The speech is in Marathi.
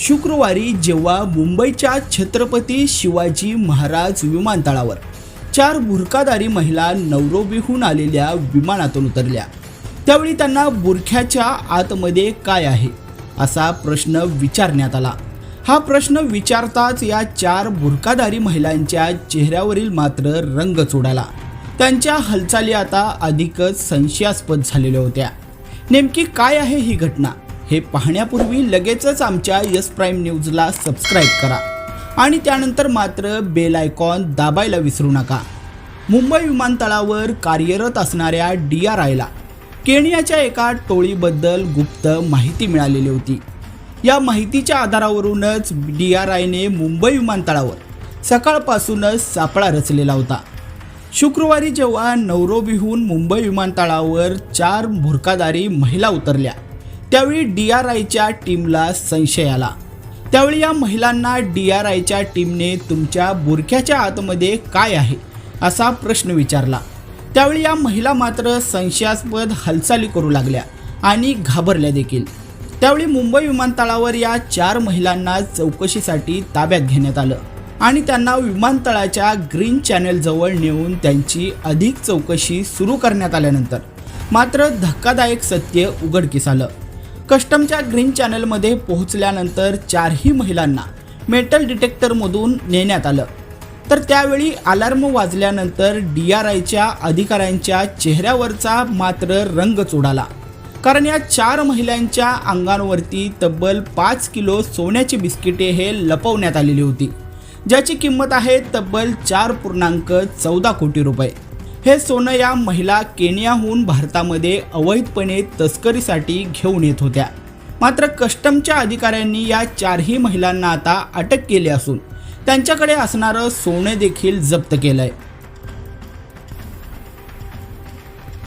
शुक्रवारी जेव्हा मुंबईच्या छत्रपती शिवाजी महाराज विमानतळावर चार बुरखाधारी महिला नवरोबीहून आलेल्या विमानातून उतरल्या त्यावेळी त्यांना बुरख्याच्या आतमध्ये काय आहे असा प्रश्न विचारण्यात आला. हा प्रश्न विचारताच या चार बुरखाधारी महिलांच्या चेहऱ्यावरील मात्र रंग चोडाला. त्यांच्या हालचाली आता अधिकच संशयास्पद झालेल्या होत्या. नेमकी काय आहे ही घटना? हे पाहण्यापूर्वी लगेचच आमच्या यस प्राईम न्यूजला सबस्क्राईब करा. आणि त्यानंतर मात्र बेल आयकॉन दाबायला विसरू नका. मुंबई विमानतळावर कार्यरत असणाऱ्या डी आर आयला केनियाच्या एका टोळीबद्दल गुप्त माहिती मिळालेली होती. या माहितीच्या आधारावरूनच डी आर आयने मुंबई विमानतळावर सकाळपासूनच सापळा रचलेला होता. शुक्रवारी जेव्हा नवरोबीहून मुंबई विमानतळावर चार भुरकादारी महिला उतरल्या त्यावेळी डी आर आयच्या टीमला संशय आला. त्यावेळी या महिलांना डी आर आयच्या टीमने तुमच्या बुरख्याच्या आतमध्ये काय आहे असा प्रश्न विचारला. त्यावेळी या महिला मात्र संशयास्पद हालचाली करू लागल्या आणि घाबरल्या देखील. त्यावेळी मुंबई विमानतळावर या चार महिलांना चौकशीसाठी ताब्यात घेण्यात आलं आणि त्यांना विमानतळाच्या ग्रीन चॅनेलजवळ नेऊन त्यांची अधिक चौकशी सुरू करण्यात आल्यानंतर मात्र धक्कादायक सत्य उघडकीस आलं. कस्टमच्या ग्रीन चॅनलमध्ये पोहोचल्यानंतर चारही महिलांना मेटल डिटेक्टरमधून नेण्यात आलं. तर त्यावेळी अलार्म वाजल्यानंतर डी आर आयच्या अधिकाऱ्यांच्या चेहऱ्यावरचा मात्र रंग चोडाला. कारण या चार महिलांच्या अंगांवरती तब्बल पाच किलो सोन्याची बिस्किटे हे लपवण्यात आलेली होती. ज्याची किंमत आहे तब्बल चार पूर्णांक चौदा कोटी रुपये. हे सोनं या महिला केनियाहून भारतामध्ये अवैधपणे तस्करीसाठी घेऊन येत होत्या. मात्र कस्टमच्या अधिकाऱ्यांनी या चारही महिलांना आता अटक केली असून त्यांच्याकडे असणारं सोने देखील जप्त केलं आहे